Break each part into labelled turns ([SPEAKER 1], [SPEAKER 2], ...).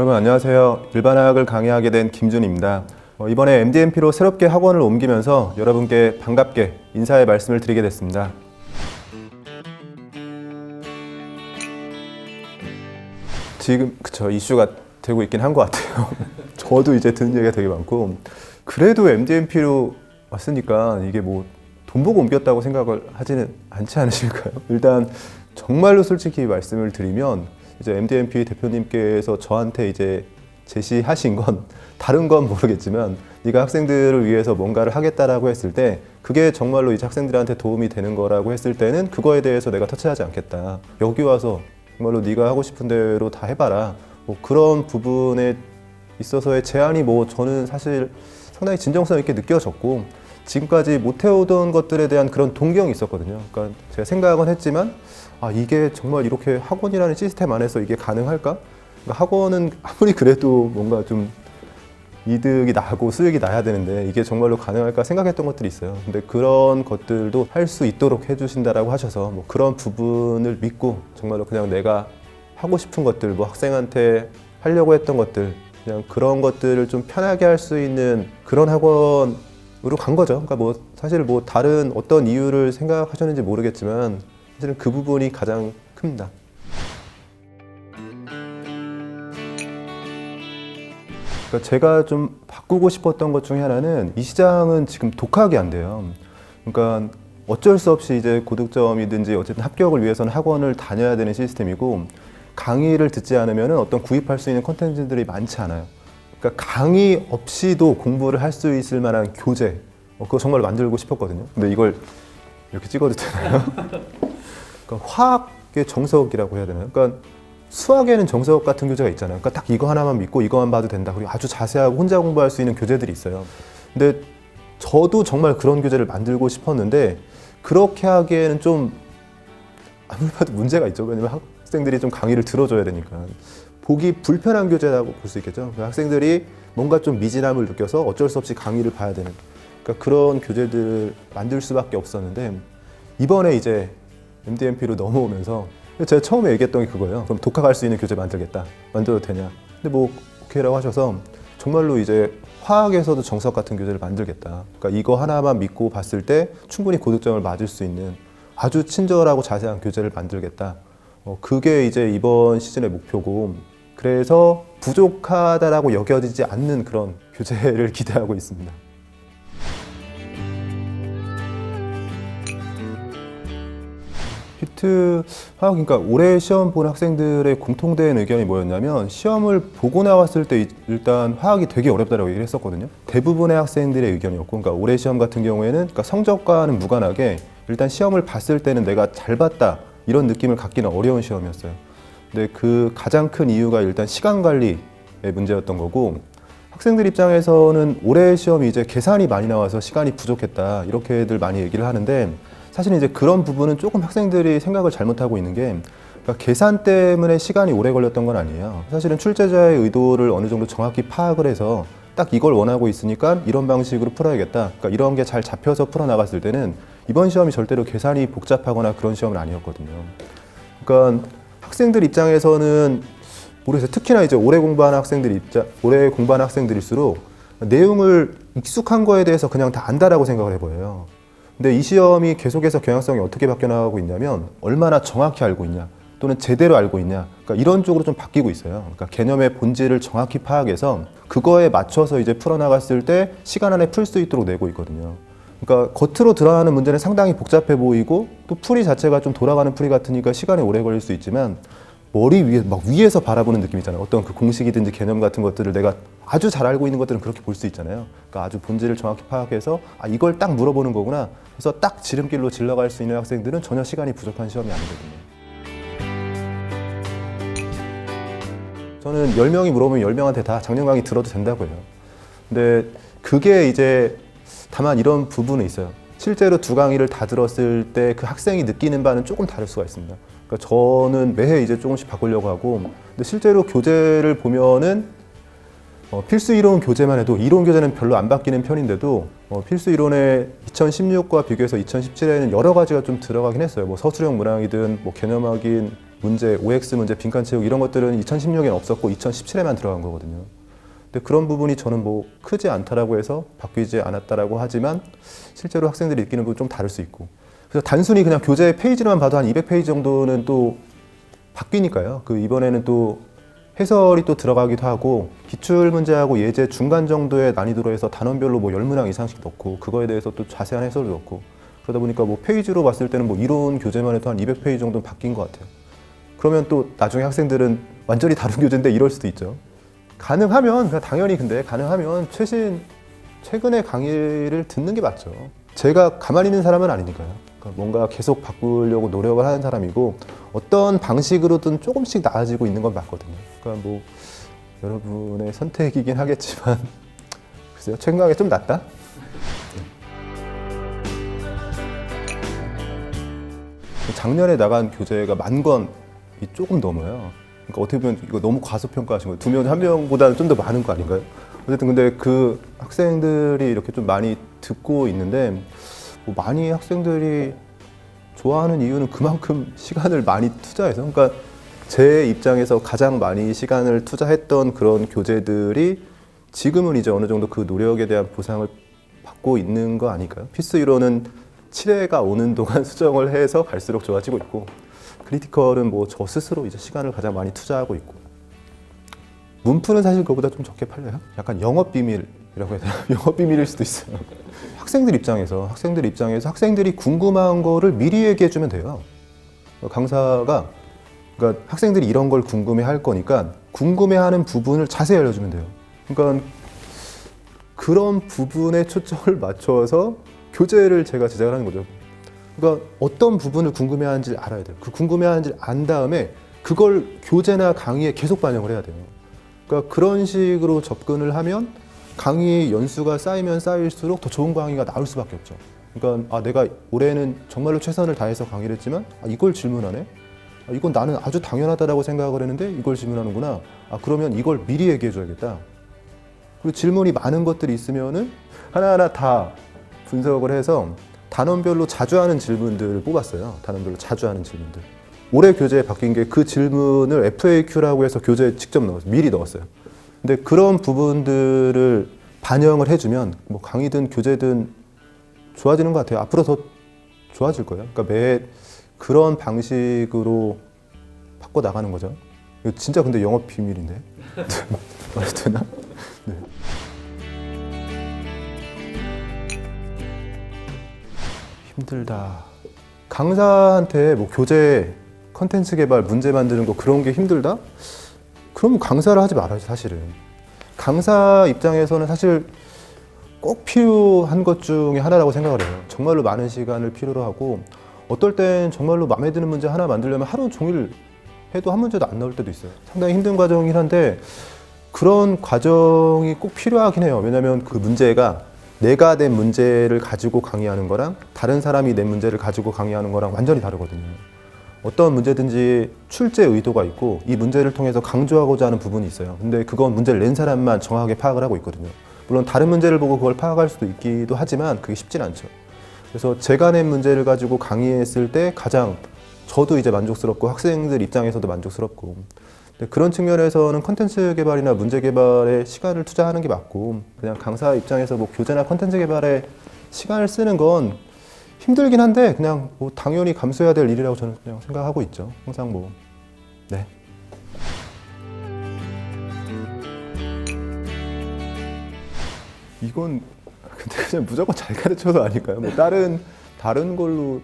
[SPEAKER 1] 여러분 안녕하세요. 일반화학을 강의하게 된 김준입니다. 어, 이번에 MDMP로 새롭게 학원을 옮기면서 여러분께 반갑게 인사의 말씀을 드리게 됐습니다. 지금 그쵸 이슈가 되고 있긴 한 것 같아요. 저도 이제 듣는 얘기가 되게 많고 그래도 MDMP로 왔으니까 이게 뭐 돈 보고 옮겼다고 생각을 하지는 않지 않으실까요? 일단 정말로 솔직히 말씀을 드리면 이제 MDMP 대표님께서 저한테 이제 제시하신 건 다른 건 모르겠지만 네가 학생들을 위해서 뭔가를 하겠다라고 했을 때 그게 정말로 이제 학생들한테 도움이 되는 거라고 했을 때는 그거에 대해서 내가 터치하지 않겠다. 여기 와서 정말로 네가 하고 싶은 대로 다 해봐라. 뭐 그런 부분에 있어서의 제안이 뭐 저는 사실 상당히 진정성 있게 느껴졌고 지금까지 못 해오던 것들에 대한 그런 동경이 있었거든요. 그러니까 제가 생각은 했지만 아 이게 정말 이렇게 학원이라는 시스템 안에서 이게 가능할까? 그러니까 학원은 아무리 그래도 뭔가 좀 이득이 나고 수익이 나야 되는데 이게 정말로 가능할까 생각했던 것들이 있어요. 근데 그런 것들도 할 수 있도록 해주신다라고 하셔서 뭐 그런 부분을 믿고 정말로 그냥 내가 하고 싶은 것들, 뭐 학생한테 하려고 했던 것들, 그냥 그런 것들을 좀 편하게 할 수 있는 그런 학원으로 간 거죠. 그러니까 뭐 사실 뭐 다른 어떤 이유를 생각하셨는지 모르겠지만 사실은 그 부분이 가장 큽니다. 그러니까 제가 좀 바꾸고 싶었던 것 중에 하나는 이 시장은 지금 독하게 안 돼요. 그러니까 어쩔 수 없이 이제 고득점이든지 어쨌든 합격을 위해서는 학원을 다녀야 되는 시스템이고 강의를 듣지 않으면 어떤 구입할 수 있는 컨텐츠들이 많지 않아요. 그러니까 강의 없이도 공부를 할 수 있을 만한 교재 어, 그거 정말 만들고 싶었거든요. 근데 이걸 이렇게 찍어도 되나요? 그러니까 화학의 정석이라고 해야 되나요? 그러니까 수학에는 정석 같은 교재가 있잖아요. 그러니까 딱 이거 하나만 믿고 이거만 봐도 된다. 그리고 아주 자세하고 혼자 공부할 수 있는 교재들이 있어요. 근데 저도 정말 그런 교재를 만들고 싶었는데 그렇게 하기에는 좀 아무리 봐도 문제가 있죠. 왜냐면 학생들이 좀 강의를 들어줘야 되니까. 보기 불편한 교재라고 볼 수 있겠죠. 그러니까 학생들이 뭔가 좀 미진함을 느껴서 어쩔 수 없이 강의를 봐야 되는 그러니까 그런 교재들을 만들 수밖에 없었는데 이번에 이제 MDMP로 넘어오면서 제가 처음에 얘기했던 게 그거예요. 그럼 독학할 수 있는 교재 만들겠다. 만들어도 되냐? 근데 뭐 오케이라고 하셔서 정말로 이제 화학에서도 정석 같은 교재를 만들겠다. 그러니까 이거 하나만 믿고 봤을 때 충분히 고득점을 맞을 수 있는 아주 친절하고 자세한 교재를 만들겠다. 어, 그게 이제 이번 시즌의 목표고 그래서 부족하다라고 여겨지지 않는 그런 교재를 기대하고 있습니다. 히트 화학 그러니까 올해 시험 본 학생들의 공통된 의견이 뭐였냐면 시험을 보고 나왔을 때 일단 화학이 되게 어렵다라고 얘기를 했었거든요. 대부분의 학생들의 의견이었고, 그러니까 올해 시험 같은 경우에는 그러니까 성적과는 무관하게 일단 시험을 봤을 때는 내가 잘 봤다 이런 느낌을 갖기는 어려운 시험이었어요. 근데 그 가장 큰 이유가 일단 시간 관리의 문제였던 거고 학생들 입장에서는 올해 시험이 이제 계산이 많이 나와서 시간이 부족했다 이렇게들 많이 얘기를 하는데 사실 이제 그런 부분은 조금 학생들이 생각을 잘못하고 있는 게 그러니까 계산 때문에 시간이 오래 걸렸던 건 아니에요. 사실은 출제자의 의도를 어느 정도 정확히 파악을 해서 딱 이걸 원하고 있으니까 이런 방식으로 풀어야겠다. 그러니까 이런 게 잘 잡혀서 풀어 나갔을 때는 이번 시험이 절대로 계산이 복잡하거나 그런 시험은 아니었거든요. 그러니까 학생들 입장에서는 모르겠어요. 특히나 이제 오래 공부하는 학생들 입장, 오래 공부하는 학생들일수록 내용을 익숙한 거에 대해서 그냥 다 안다라고 생각을 해보여요. 근데 이 시험이 계속해서 경향성이 어떻게 바뀌어 나가고 있냐면 얼마나 정확히 알고 있냐 또는 제대로 알고 있냐 그러니까 이런 쪽으로 좀 바뀌고 있어요. 그러니까 개념의 본질을 정확히 파악해서 그거에 맞춰서 이제 풀어나갔을 때 시간 안에 풀 수 있도록 내고 있거든요. 그러니까 겉으로 드러나는 문제는 상당히 복잡해 보이고 또 풀이 자체가 좀 돌아가는 풀이 같으니까 시간이 오래 걸릴 수 있지만 머리 위에 막 위에서 바라보는 느낌 있잖아요. 어떤 그 공식이든지 개념 같은 것들을 내가 아주 잘 알고 있는 것들은 그렇게 볼 수 있잖아요. 그러니까 아주 본질을 정확히 파악해서 아 이걸 딱 물어보는 거구나. 그래서 딱 지름길로 질러갈 수 있는 학생들은 전혀 시간이 부족한 시험이 아니거든요. 저는 10명이 물어보면 10명한테 다 작년 강의 들어도 된다고요. 근데 그게 이제 다만 이런 부분은 있어요. 실제로 두 강의를 다 들었을 때 그 학생이 느끼는 바는 조금 다를 수가 있습니다. 그러니까 저는 매해 이제 조금씩 바꾸려고 하고, 근데 실제로 교재를 보면은 어, 필수 이론 교재만 해도 이론 교재는 별로 안 바뀌는 편인데도 어, 필수 이론에 2016과 비교해서 2017에는 여러 가지가 좀 들어가긴 했어요. 뭐 서술형 문항이든 뭐 개념학인 문제, OX 문제, 빈칸 채우기 이런 것들은 2016년 없었고 2017에만 들어간 거거든요. 근데 그런 부분이 저는 뭐 크지 않다라고 해서 바뀌지 않았다라고 하지만 실제로 학생들이 느끼는 부분 좀 다를 수 있고 그래서 단순히 그냥 교재 페이지만 봐도 한 200페이지 정도는 또 바뀌니까요. 그 이번에는 또 해설이 또 들어가기도 하고 기출 문제하고 예제 중간 정도의 난이도로 해서 단원별로 뭐 10문항 이상씩 넣고 그거에 대해서 또 자세한 해설을 넣고 그러다 보니까 뭐 페이지로 봤을 때는 뭐 이론 교재만 해도 한 200페이지 정도는 바뀐 것 같아요. 그러면 또 나중에 학생들은 완전히 다른 교재인데 이럴 수도 있죠. 가능하면 그냥 당연히 근데 가능하면 최신 최근의 강의를 듣는 게 맞죠. 제가 가만히 있는 사람은 아니니까요. 그러니까 뭔가 계속 바꾸려고 노력을 하는 사람이고 어떤 방식으로든 조금씩 나아지고 있는 건 맞거든요. 그러니까 뭐 여러분의 선택이긴 하겠지만 글쎄요 강의 좀 낫다. 작년에 나간 교재가 만 권이 조금 넘어요. 그러니까 어떻게 보면 이거 너무 과소평가하신 거예요. 두 명, 한 명보다는 좀 더 많은 거 아닌가요? 어쨌든 근데 그 학생들이 이렇게 좀 많이 듣고 있는데 뭐 많이 학생들이 좋아하는 이유는 그만큼 시간을 많이 투자해서 그러니까 제 입장에서 가장 많이 시간을 투자했던 그런 교재들이 지금은 이제 어느 정도 그 노력에 대한 보상을 받고 있는 거 아닐까요? 피스 유로는 7회가 오는 동안 수정을 해서 갈수록 좋아지고 있고 크리티컬은 뭐 저 스스로 이제 시간을 가장 많이 투자하고 있고 문프는 사실 그거보다 좀 적게 팔려요. 약간 영업 비밀이라고 해야 되나? 영업 비밀일 수도 있어요. 학생들 입장에서 학생들 입장에서 학생들이 궁금한 거를 미리 얘기해 주면 돼요. 강사가 그러니까 학생들이 이런 걸 궁금해 할 거니까 궁금해하는 부분을 자세히 알려주면 돼요. 그러니까 그런 부분에 초점을 맞춰서 교재를 제가 제작을 하는 거죠. 그러니까 어떤 부분을 궁금해하는지 알아야 돼요. 그 궁금해하는지 안 다음에 그걸 교재나 강의에 계속 반영을 해야 돼요. 그러니까 그런 식으로 접근을 하면 강의 연수가 쌓이면 쌓일수록 더 좋은 강의가 나올 수밖에 없죠. 그러니까 아 내가 올해는 정말로 최선을 다해서 강의를 했지만 아, 이걸 질문하네. 아, 이건 나는 아주 당연하다라고 생각을 했는데 이걸 질문하는구나. 아 그러면 이걸 미리 얘기해 줘야겠다. 그리고 질문이 많은 것들이 있으면은 하나하나 다 분석을 해서 단원별로 자주 하는 질문들을 뽑았어요. 단원별로 자주 하는 질문들. 올해 교재에 바뀐 게 그 질문을 FAQ라고 해서 교재에 직접 넣었어요. 미리 넣었어요. 근데 그런 부분들을 반영을 해주면 뭐 강의든 교재든 좋아지는 것 같아요. 앞으로 더 좋아질 거예요. 그러니까 매 그런 방식으로 바꿔 나가는 거죠. 이거 진짜 근데 영업 비밀인데 말해도 되나? 네. 힘들다. 강사한테 뭐 교재 컨텐츠 개발, 문제 만드는 거 그런 게 힘들다? 그럼 강사를 하지 말아야지 사실은. 강사 입장에서는 사실 꼭 필요한 것 중에 하나라고 생각을 해요. 정말로 많은 시간을 필요로 하고 어떨 땐 정말로 마음에 드는 문제 하나 만들려면 하루 종일 해도 한 문제도 안 나올 때도 있어요. 상당히 힘든 과정이긴 한데 그런 과정이 꼭 필요하긴 해요. 왜냐하면 그 문제가 내가 낸 문제를 가지고 강의하는 거랑 다른 사람이 낸 문제를 가지고 강의하는 거랑 완전히 다르거든요. 어떤 문제든지 출제 의도가 있고 이 문제를 통해서 강조하고자 하는 부분이 있어요. 근데 그건 문제를 낸 사람만 정확하게 파악을 하고 있거든요. 물론 다른 문제를 보고 그걸 파악할 수도 있기도 하지만 그게 쉽진 않죠. 그래서 제가 낸 문제를 가지고 강의했을 때 가장 저도 이제 만족스럽고 학생들 입장에서도 만족스럽고 그런 측면에서는 컨텐츠 개발이나 문제 개발에 시간을 투자하는 게 맞고 그냥 강사 입장에서 뭐 교재나 컨텐츠 개발에 시간을 쓰는 건 힘들긴 한데 그냥 뭐 당연히 감수해야 될 일이라고 저는 그냥 생각하고 있죠. 항상 뭐 네. 이건 근데 그냥 무조건 잘 가르쳐서 아닐까요? 뭐 다른 다른 걸로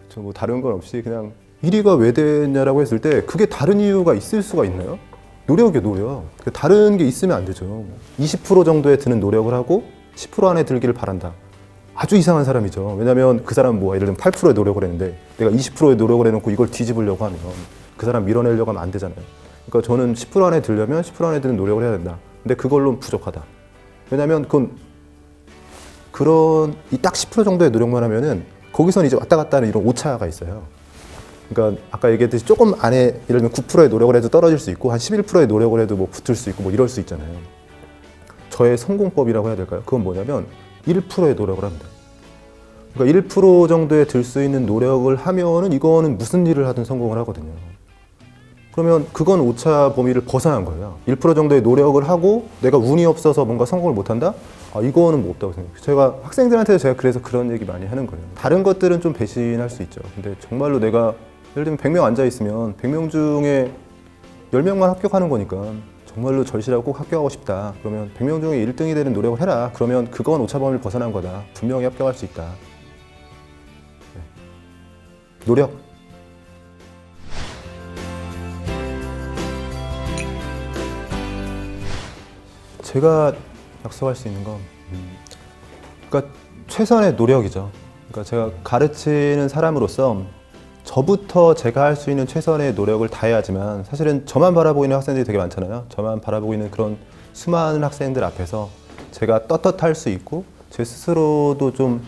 [SPEAKER 1] 그쵸 뭐 다른 건 없이 그냥 1위가 왜 됐냐라고 했을 때 그게 다른 이유가 있을 수가 있나요? 노력이요 노력. 그 다른 게 있으면 안 되죠. 20% 정도에 드는 노력을 하고 10% 안에 들기를 바란다. 아주 이상한 사람이죠. 왜냐하면 그 사람 뭐 예를 들면 8%의 노력을 했는데 내가 20%의 노력을 해놓고 이걸 뒤집으려고 하면 그 사람 밀어내려고 하면 안 되잖아요. 그러니까 저는 10% 안에 들려면 10% 안에 드는 노력을 해야 된다. 근데 그걸로 부족하다. 왜냐하면 그건 그런 이 딱 10% 정도의 노력만 하면은 거기선 이제 왔다 갔다 하는 이런 오차가 있어요. 그러니까 아까 얘기했듯이 조금 안에 예를 들면 9%의 노력을 해도 떨어질 수 있고 한 11%의 노력을 해도 뭐 붙을 수 있고 뭐 이럴 수 있잖아요. 저의 성공법이라고 해야 될까요? 그건 뭐냐면 1%의 노력을 합니다. 그러니까 1% 정도에 들 수 있는 노력을 하면은 이거는 무슨 일을 하든 성공을 하거든요. 그러면 그건 오차 범위를 벗어난 거예요. 1% 정도의 노력을 하고 내가 운이 없어서 뭔가 성공을 못한다? 아, 이거는 뭐 없다고 생각해요. 제가 학생들한테 제가 그래서 그런 얘기 많이 하는 거예요. 다른 것들은 좀 배신할 수 있죠. 근데 정말로 내가 예를 들면 100명 앉아 있으면 100명 중에 10명만 합격하는 거니까 정말로 절실하고 꼭 합격하고 싶다. 그러면 100명 중에 1등이 되는 노력을 해라. 그러면 그건 오차 범위를 벗어난 거다. 분명히 합격할 수 있다. 네. 노력. 제가 약속할 수 있는 건, 음, 그러니까 최선의 노력이죠. 그러니까 제가 가르치는 사람으로서 저부터 제가 할 수 있는 최선의 노력을 다해야지만 사실은 저만 바라보고 있는 학생들이 되게 많잖아요. 저만 바라보고 있는 그런 수많은 학생들 앞에서 제가 떳떳할 수 있고 제 스스로도 좀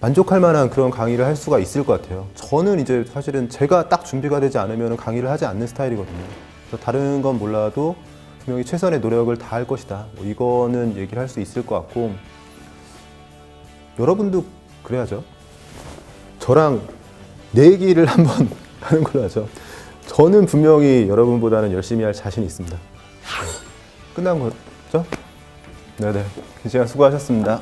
[SPEAKER 1] 만족할 만한 그런 강의를 할 수가 있을 것 같아요. 저는 이제 사실은 제가 딱 준비가 되지 않으면 강의를 하지 않는 스타일이거든요. 그래서 다른 건 몰라도 분명히 최선의 노력을 다할 것이다. 뭐 이거는 얘기를 할 수 있을 것 같고 여러분도 그래야죠. 저랑 내기를 한번 하는 걸로 하죠. 저는 분명히 여러분보다는 열심히 할 자신이 있습니다. 네. 끝난 거죠? 네네. 이 시간 수고하셨습니다.